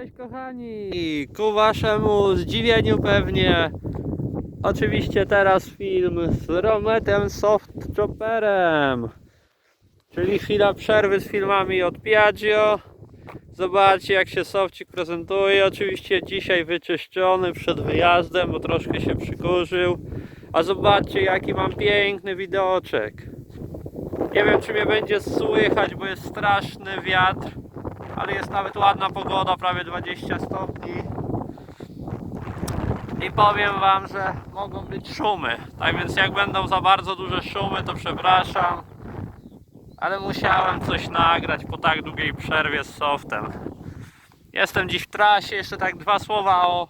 Cześć kochani! Ku waszemu zdziwieniu pewnie. Oczywiście teraz film z Rometem Soft Chopperem Czyli chwila przerwy z filmami od Piaggio. Zobaczcie jak się Sofcik prezentuje. Oczywiście dzisiaj wyczyszczony przed wyjazdem, bo troszkę się przykurzył. A zobaczcie jaki mam piękny widoczek. Nie wiem czy mnie będzie słychać, bo jest straszny wiatr ale jest nawet ładna pogoda, prawie 20 stopni. I powiem Wam, że mogą być szumy. Tak więc jak będą za bardzo duże szumy, to przepraszam. Ale musiałem coś nagrać po tak długiej przerwie z softem. Jestem dziś w trasie, jeszcze tak dwa słowa o,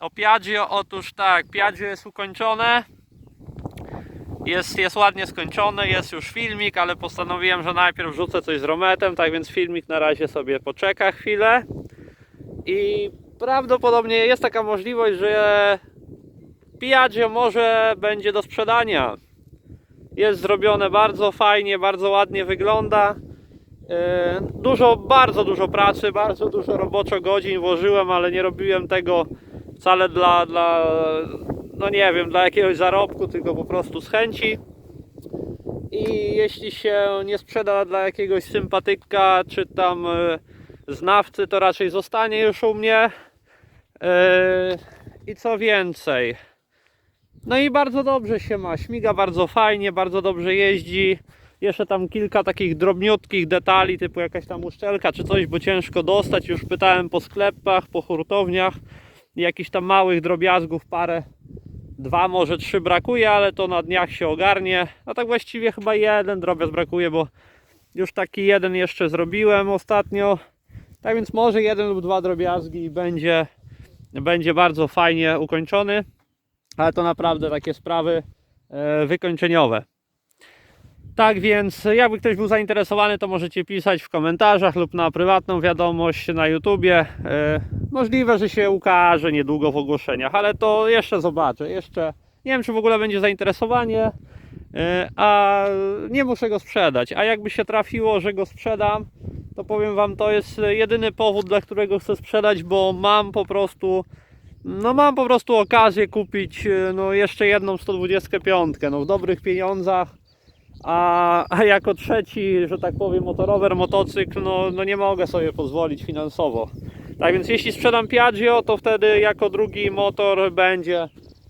o Piaggio. Otóż tak, Piaggio jest ukończone. Jest, jest ładnie skończony, jest już filmik, ale postanowiłem, że najpierw wrzucę coś z Rometem, tak więc filmik na razie sobie poczeka chwilę. I prawdopodobnie jest taka możliwość, że Piaggio może będzie do sprzedania. Jest zrobione bardzo fajnie, bardzo ładnie wygląda. Yy, Dużo, bardzo dużo pracy, bardzo dużo roboczo godzin włożyłem, ale nie robiłem tego wcale dla, dla no nie wiem, dla jakiegoś zarobku, tylko po prostu z chęci. I jeśli się nie sprzeda dla jakiegoś sympatyka, czy tam e, znawcy, to raczej zostanie już u mnie. E, I co więcej. No i bardzo dobrze się ma. Śmiga bardzo fajnie, bardzo dobrze jeździ. Jeszcze tam kilka takich drobniutkich detali, typu jakaś tam uszczelka czy coś, bo ciężko dostać. Już pytałem po sklepach, po hurtowniach. Jakichś tam małych drobiazgów, parę dwa, może trzy brakuje, ale to na dniach się ogarnie. A tak właściwie chyba jeden drobiazg brakuje, bo już taki jeden jeszcze zrobiłem ostatnio. Tak więc może jeden lub dwa drobiazgi i będzie, będzie bardzo fajnie ukończony. Ale to naprawdę takie sprawy e, wykończeniowe. Tak więc, jakby ktoś był zainteresowany, to możecie pisać w komentarzach lub na prywatną wiadomość na YouTubie. E, Możliwe, że się ukaże niedługo w ogłoszeniach, ale to jeszcze zobaczę. Jeszcze nie wiem, czy w ogóle będzie zainteresowanie, e, a nie muszę go sprzedać. A jakby się trafiło, że go sprzedam, to powiem Wam, to jest jedyny powód, dla którego chcę sprzedać, bo mam po prostu. No mam po prostu okazję kupić e, no jeszcze jedną 125 no w dobrych pieniądzach a, a jako trzeci, że tak powiem, motorower, motocykl, no, no nie mogę sobie pozwolić finansowo. Tak więc jeśli sprzedam Piaggio, to wtedy jako drugi motor będzie,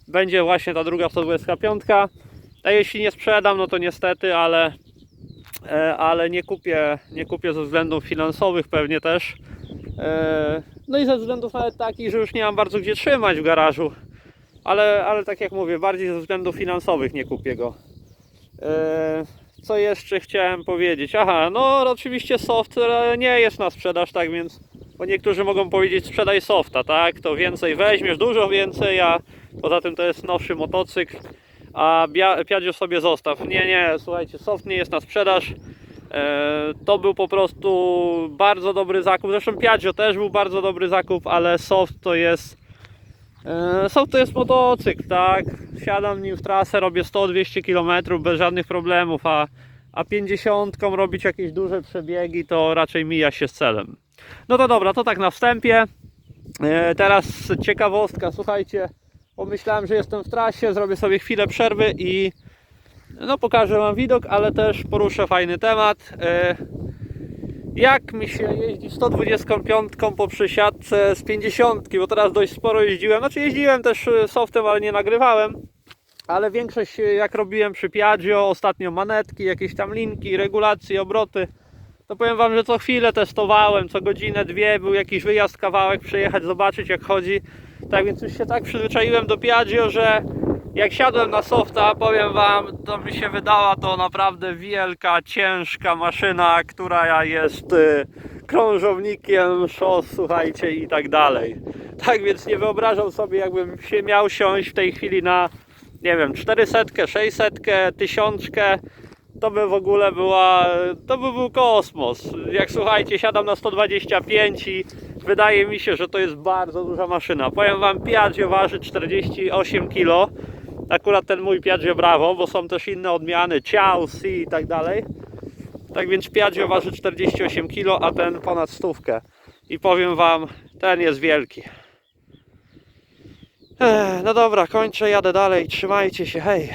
będzie właśnie ta druga 125. A jeśli nie sprzedam, no to niestety, ale, e, ale nie, kupię, nie kupię ze względów finansowych pewnie też. E, No i ze względów nawet takich, że już nie mam bardzo gdzie trzymać w garażu. Ale, ale tak jak mówię, bardziej ze względów finansowych nie kupię go. E, Co jeszcze chciałem powiedzieć? Aha, no oczywiście soft e, nie jest na sprzedaż, tak więc bo niektórzy mogą powiedzieć sprzedaj softa, tak? To więcej weźmiesz, dużo więcej, a poza tym to jest nowszy motocykl, a Piaggio sobie zostaw. Nie, nie, słuchajcie, soft nie jest na sprzedaż. E, To był po prostu bardzo dobry zakup. Zresztą Piaggio też był bardzo dobry zakup, ale soft to jest E, Soft to jest motocykl, tak? Siadam nim w trasę, robię 100-200 km bez żadnych problemów, a, a 50 robić jakieś duże przebiegi to raczej mija się z celem. No to dobra, to tak na wstępie. E, Teraz ciekawostka, słuchajcie, pomyślałem, że jestem w trasie, zrobię sobie chwilę przerwy i no pokażę Wam widok, ale też poruszę fajny temat. Jak mi się jeździ 125 po przysiadce z 50, bo teraz dość sporo jeździłem. Znaczy jeździłem też y, softem, ale nie nagrywałem. Ale większość y, jak robiłem przy Piaggio, ostatnio manetki, jakieś tam linki, regulacje, obroty. To powiem Wam, że co chwilę testowałem, co godzinę, dwie był jakiś wyjazd, kawałek, przyjechać, zobaczyć jak chodzi. Tak więc już się tak przyzwyczaiłem do Piaggio, że jak siadłem na softa, powiem Wam, to mi się wydała to naprawdę wielka, ciężka maszyna, która jest y, krążownikiem, szos, słuchajcie, i tak dalej. Tak więc nie wyobrażam sobie, jakbym się miał siąść w tej chwili na, nie wiem, 400, 600, 1000, to by w ogóle była, to by był kosmos. Jak słuchajcie, siadam na 125 i wydaje mi się, że to jest bardzo duża maszyna. Powiem Wam, Piaggio waży 48 kg. Akurat ten mój Piaggio Bravo, bo są też inne odmiany, Ciao, Si i tak dalej. Tak więc Piaggio waży 48 kg, a ten ponad stówkę. i powiem wam, ten jest wielki. Ech, no dobra, kończę, jadę dalej, trzymajcie się, hej.